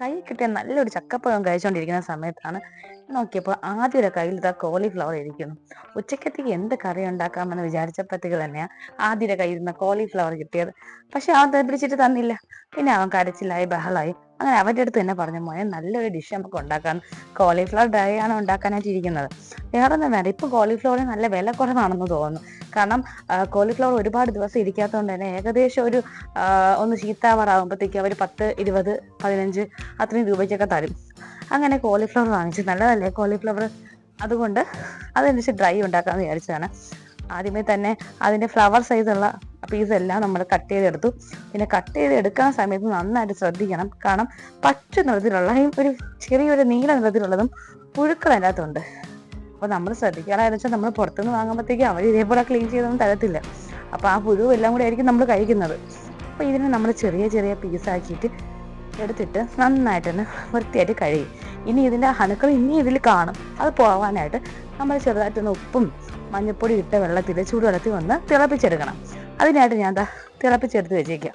കൈ കിട്ടിയ നല്ലൊരു ചക്കപ്പഴം കഴിച്ചുകൊണ്ടിരിക്കുന്ന സമയത്താണ് നോക്കിയപ്പോൾ ആദ്യമൊരു കയ്യിൽ ഇതാ കോളിഫ്ലവർ ഇരിക്കുന്നു. ഉച്ചക്കത്തേക്ക് എന്ത് കറി ഉണ്ടാക്കാമെന്ന് വിചാരിച്ചപ്പോഴത്തേക്ക് തന്നെയാണ് ആദ്യമൊരു കയ്യിൽ നിന്ന് കോളിഫ്ലവർ കിട്ടിയത്. പക്ഷെ അവൻ പിടിച്ചിട്ട് തന്നില്ല. പിന്നെ അവൻ കരച്ചിലായി ബഹളായി. അങ്ങനെ അവരുടെ അടുത്ത് തന്നെ പറഞ്ഞു മോനെ നല്ലൊരു ഡിഷ് നമുക്ക് ഉണ്ടാക്കാൻ കോളിഫ്ലവർ ഡ്രൈ ആണ് ഉണ്ടാക്കാനായിട്ട് ഇരിക്കുന്നത്. വേറെ ഒന്നും വേണ്ട. ഇപ്പൊ കോളിഫ്ലവറിന് നല്ല വില കുറവാണെന്ന് തോന്നുന്നു. കാരണം കോളിഫ്ലവർ ഒരുപാട് ദിവസം ഇരിക്കാത്തതുകൊണ്ട് തന്നെ ഏകദേശം ഒരു ഒന്ന് ചീത്താവാറാകുമ്പോഴത്തേക്ക് അവർ പത്ത് ഇരുപത് പതിനഞ്ച് അത്രയും രൂപയ്ക്കൊക്കെ തരും. അങ്ങനെ കോളിഫ്ലവർ വാങ്ങിച്ചു. നല്ലതല്ലേ കോളിഫ്ലവർ അതുകൊണ്ട് അതനുസരിച്ച് ഡ്രൈ ഉണ്ടാക്കാമെന്ന് വിചാരിച്ചതാണ്. ആദ്യമേ തന്നെ അതിന്റെ ഫ്ലവർ സൈസുള്ള പീസ് എല്ലാം നമ്മൾ കട്ട് ചെയ്തെടുത്തു. പിന്നെ കട്ട് ചെയ്ത് എടുക്കുന്ന സമയത്ത് നന്നായിട്ട് ശ്രദ്ധിക്കണം. കാരണം പച്ച നിറത്തിലുള്ള ഒരു ചെറിയൊരു നീല നിറത്തിലുള്ളതും പുഴുക്കൾ അതിന്റെ അകത്തുണ്ട് അപ്പോൾ നമ്മൾ ശ്രദ്ധിക്കാറായെന്ന് വെച്ചാൽ നമ്മൾ പുറത്തുനിന്ന് വാങ്ങുമ്പോഴത്തേക്ക് അവർ ഇതേപോലെ ക്ലീൻ ചെയ്തൊന്നും തരത്തില്ല. അപ്പോൾ ആ പുഴു എല്ലാം കൂടെ ആയിരിക്കും നമ്മൾ കഴിക്കുന്നത്. അപ്പോൾ ഇതിനെ നമ്മൾ ചെറിയ ചെറിയ പീസാക്കിയിട്ട് എടുത്തിട്ട് നന്നായിട്ട് തന്നെ വൃത്തിയായിട്ട് കഴുകി. ഇനി ഇതിന്റെ അണുക്കൾ ഇനി ഇതിൽ കാണും. അത് പോകാനായിട്ട് നമ്മൾ ചെറുതായിട്ടൊന്ന് ഉപ്പും മഞ്ഞപ്പൊടി ഇട്ട വെള്ളത്തിൽ ചൂടുവെള്ളത്തിൽ വന്ന് തിളപ്പിച്ചെടുക്കണം. അതിനായിട്ട് ഞാൻ എന്താ തിളപ്പിച്ചെടുത്ത് വെച്ചേക്കാം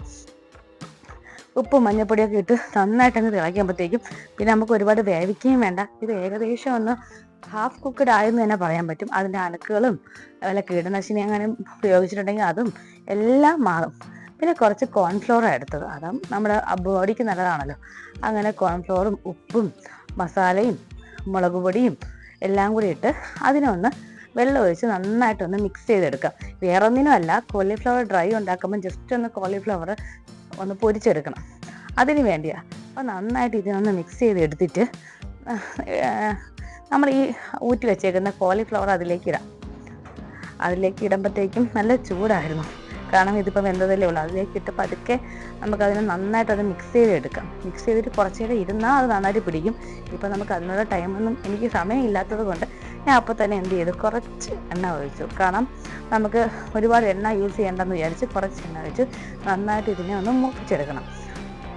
ഉപ്പും മഞ്ഞപ്പൊടിയൊക്കെ ഇട്ട് നന്നായിട്ടങ്ങ് തിളയ്ക്കുമ്പോഴത്തേക്കും പിന്നെ നമുക്ക് ഒരുപാട് വേവിക്കുകയും വേണ്ട. ഇത് ഏകദേശം ഒന്ന് ഹാഫ് കുക്ക്ഡ് ആയെന്ന് തന്നെ പറയാൻ പറ്റും. അതിന്റെ അണുക്കളും അതുപോലെ കീടനാശിനി അങ്ങനെ ഉപയോഗിച്ചിട്ടുണ്ടെങ്കിൽ അതും എല്ലാം മാറും. പിന്നെ കുറച്ച് കോൺഫ്ലോർ എടുത്തത്. അതും നമ്മുടെ ബോഡിക്ക് നല്ലതാണല്ലോ. അങ്ങനെ കോൺഫ്ലോറും ഉപ്പും മസാലയും മുളക് പൊടിയും എല്ലാം കൂടി ഇട്ട് അതിനൊന്ന് വെള്ളം ഒഴിച്ച് നന്നായിട്ടൊന്ന് മിക്സ് ചെയ്തെടുക്കാം വേറെ ഒന്നിനും അല്ല കോളിഫ്ലവർ ഡ്രൈ ഉണ്ടാക്കുമ്പോൾ ജസ്റ്റ് ഒന്ന് കോളിഫ്ലവർ ഒന്ന് പൊരിച്ചെടുക്കണം. അതിന് വേണ്ടിയാണ് അപ്പോൾ നന്നായിട്ട് ഇതിനൊന്ന് മിക്സ് ചെയ്ത് എടുത്തിട്ട് നമ്മൾ ഈ ഊറ്റി വെച്ചേക്കുന്ന കോളിഫ്ലവർ അതിലേക്ക് ഇടാം. അതിലേക്ക് ഇടുമ്പോഴത്തേക്കും നല്ല ചൂടായിരുന്നു. കാരണം ഇതിപ്പോൾ വെന്തതല്ലേ ഉള്ളൂ. അതിലേക്ക് ഇട്ട് പതുക്കെ നമുക്കതിനെ നന്നായിട്ട് അത് മിക്സ് ചെയ്തെടുക്കാം. മിക്സ് ചെയ്തിട്ട് കുറച്ച് നേരം ഇരുന്നാൽ അത് നന്നായിട്ട് പിടിക്കും. ഇപ്പം നമുക്ക് അതിനുള്ള ടൈമൊന്നും എനിക്ക് സമയമില്ലാത്തത് കൊണ്ട് ഞാൻ അപ്പോൾ തന്നെ എന്ത് ചെയ്തു? കുറച്ച് എണ്ണ ഒഴിച്ചു. കാരണം നമുക്ക് ഒരുപാട് എണ്ണ യൂസ് ചെയ്യേണ്ടെന്ന് വിചാരിച്ച് കുറച്ച് എണ്ണ ഒഴിച്ച് നന്നായിട്ട് ഇതിനെ ഒന്ന് മൂപ്പിച്ചെടുക്കണം.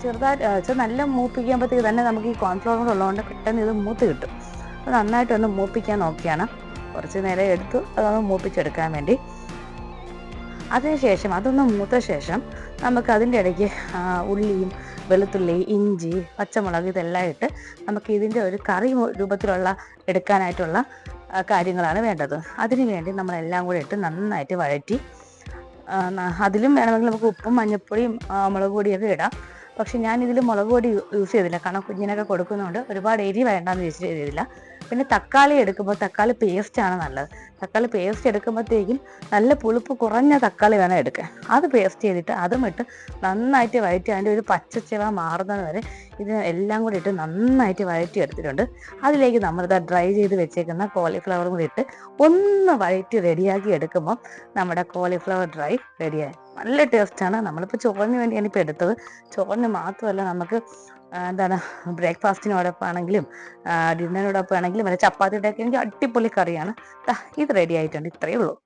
ചെറുതായിട്ട് നല്ല മൂപ്പിക്കുമ്പോഴത്തേക്ക് തന്നെ നമുക്ക് ഈ കോൺഫ്ലവർ ഉള്ളതുകൊണ്ട് പെട്ടെന്ന് ഇത് മൂത്ത് കിട്ടും. അപ്പോൾ നന്നായിട്ടൊന്ന് മൂപ്പിക്കാൻ നോക്കിയാണ്. കുറച്ച് നേരം എടുത്തു അതൊന്ന് മൂപ്പിച്ചെടുക്കാൻ വേണ്ടി. അതിനുശേഷം അതൊന്ന് മൂത്ത ശേഷം നമുക്ക് അതിന്റെ ഇടയ്ക്ക് ഉള്ളിയും വെളുത്തുള്ളി ഇഞ്ചി പച്ചമുളക് ഇതെല്ലാം ഇട്ട് നമുക്ക് ഇതിന്റെ ഒരു കറി രൂപത്തിലുള്ള എടുക്കാനായിട്ടുള്ള കാര്യങ്ങളാണ് വേണ്ടത്. അതിനു വേണ്ടി നമ്മളെല്ലാം കൂടെ ഇട്ട് നന്നായിട്ട് വഴറ്റി അതിലും വേണമെങ്കിൽ നമുക്ക് ഉപ്പും മഞ്ഞപ്പൊടിയും മുളക് പൊടിയൊക്കെ ഇടാം. പക്ഷെ ഞാൻ മുളക് പൊടി യൂസ് ചെയ്തില്ല. കാരണം കുഞ്ഞിനൊക്കെ കൊടുക്കുന്നതുകൊണ്ട് ഒരുപാട് എരി വേണ്ടാന്ന് യൂസ് ചെയ്തില്ല. പിന്നെ തക്കാളി എടുക്കുമ്പോൾ തക്കാളി പേസ്റ്റ് ആണ് നല്ലത്. തക്കാളി പേസ്റ്റ് എടുക്കുമ്പോഴത്തേക്കും നല്ല പുളിപ്പ് കുറഞ്ഞ തക്കാളി വേണം എടുക്കാൻ. അത് പേസ്റ്റ് ചെയ്തിട്ട് അതും ഇട്ട് നന്നായിട്ട് വഴറ്റി അതിന്റെ ഒരു പച്ചച്ചെവ മാറുന്നത് വരെ ഇത് എല്ലാം കൂടി ഇട്ട് നന്നായിട്ട് വഴറ്റി എടുത്തിട്ടുണ്ട്. അതിലേക്ക് നമ്മളിത് ഡ്രൈ ചെയ്ത് വെച്ചേക്കുന്ന കോളിഫ്ലവറും കൂടി ഇട്ട് ഒന്ന് വഴറ്റി റെഡിയാക്കി എടുക്കുമ്പോൾ നമ്മുടെ കോളിഫ്ലവർ ഡ്രൈ റെഡിയായി നല്ല ടേസ്റ്റാണ് നമ്മളിപ്പോൾ ചോറിന് വേണ്ടിയാണ് ഇപ്പോൾ എടുത്തത്. ചോറിന് മാത്രമല്ല നമുക്ക് എന്താണ് ബ്രേക്ക്ഫാസ്റ്റിനോടൊപ്പം ആണെങ്കിലും ഡിന്നറിനോടൊപ്പം ആണെങ്കിലും വല്ല ചപ്പാത്തിയുടെ ഒക്കെ ആണെങ്കിൽ അടിപൊളി കറിയാണ്. ഇത് റെഡി ആയിട്ടുണ്ട്. ഇത്രയേ ഉള്ളൂ.